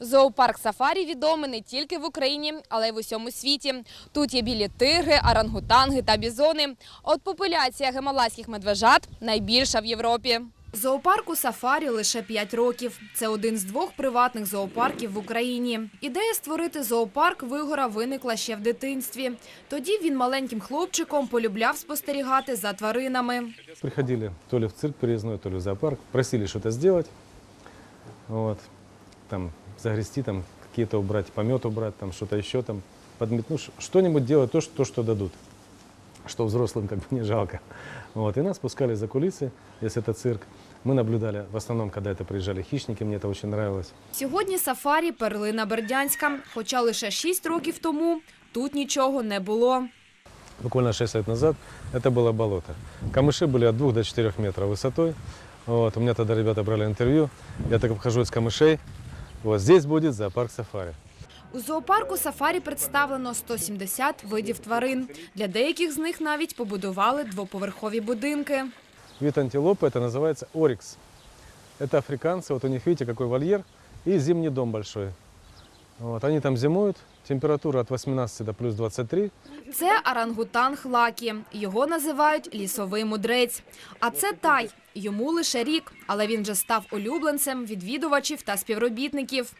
Зоопарк Сафарі відомий не тільки в Україні, але й в усьому світі. Тут є білі тигри, орангутанги та бізони. От популяція гималайських медвежат найбільша в Європі. Зоопарку Сафарі лише 5 років. Це один з двох приватних зоопарків в Україні. Ідея створити зоопарк Вигора виникла ще в дитинстві. Тоді він маленьким хлопчиком полюбляв спостерігати за тваринами. Приходили то ли в цирк переездной, то ли в зоопарк, просили что-то сделать, вот, там, загрести, там, какие-то убрать, помет убрать, там, что-то еще, там, подметнуть, ну, ш- что-нибудь делать, то, что, то, что дадут, что взрослым как бы не жалко. Вот, и нас пускали за кулисы, если это цирк. Мы наблюдали, в основном, когда это приезжали хищники, мне это очень нравилось. Сьогодні сафарі перлина Бердянська, хоча лише 6 років тому тут нічого не було. Буквально 6 лет назад это было болото. Камыши были от 2 до 4 метров высотой. Вот, у меня тогда ребята брали интервью. Я так обхожу из камышей. Вот здесь будет зоопарк сафари. У зоопарку сафарі представлено 170 видів тварин. Для деяких з них навіть побудували двоповерхові будинки. Вид антилопы это называется орикс. Это африканцы, вот у них видите какой вольер и зимний дом большой. Вот, они там зимуют, температура от 18 до плюс 23. Це орангутанг Лакі. Його називають лісовий мудрець. А це тай. Йому лише рік, але він вже став улюбленцем відвідувачів та співробітників.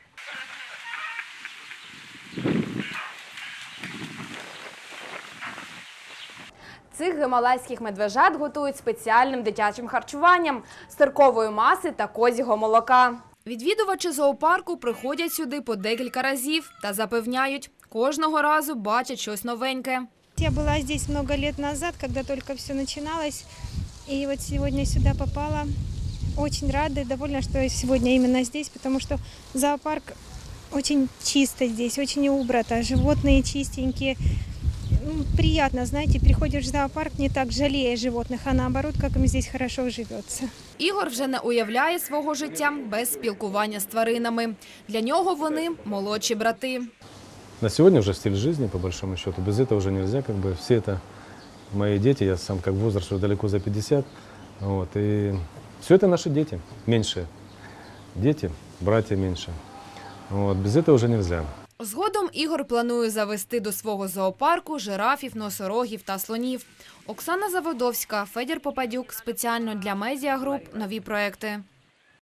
Цих гималайських медвежат готують спеціальним дитячим харчуванням з циркової маси та козього молока. Відвідувачі зоопарку приходять сюди по декілька разів та запевняють, кожного разу бачать щось новеньке. Я была здесь много лет назад, когда только все начиналось. И вот сегодня сюда попала. Очень рада и довольна, что я сегодня именно здесь, потому что зоопарк очень чисто здесь, очень убрато. Животные чистенькие Ну, приятно, знаете, приходишь в зоопарк, не так жалея животных, а наоборот, как им здесь хорошо живется. Ігор вже не уявляє свого життя без спілкування з тваринами. Для нього вони молодші брати. На сегодня уже стиль жизни, по большому счету. Без этого уже нельзя, как бы все это мои дети, я сам как возраст уже далеко за 50. Вот, и все это наши дети, меньшие. Дети, братья меньше. Вот, без этого уже нельзя. Згодом Ігор планує завести до свого зоопарку жирафів, носорогів та слонів. Оксана Заводовська, Федір Попадюк. Спеціально для медіагруп нові проекти.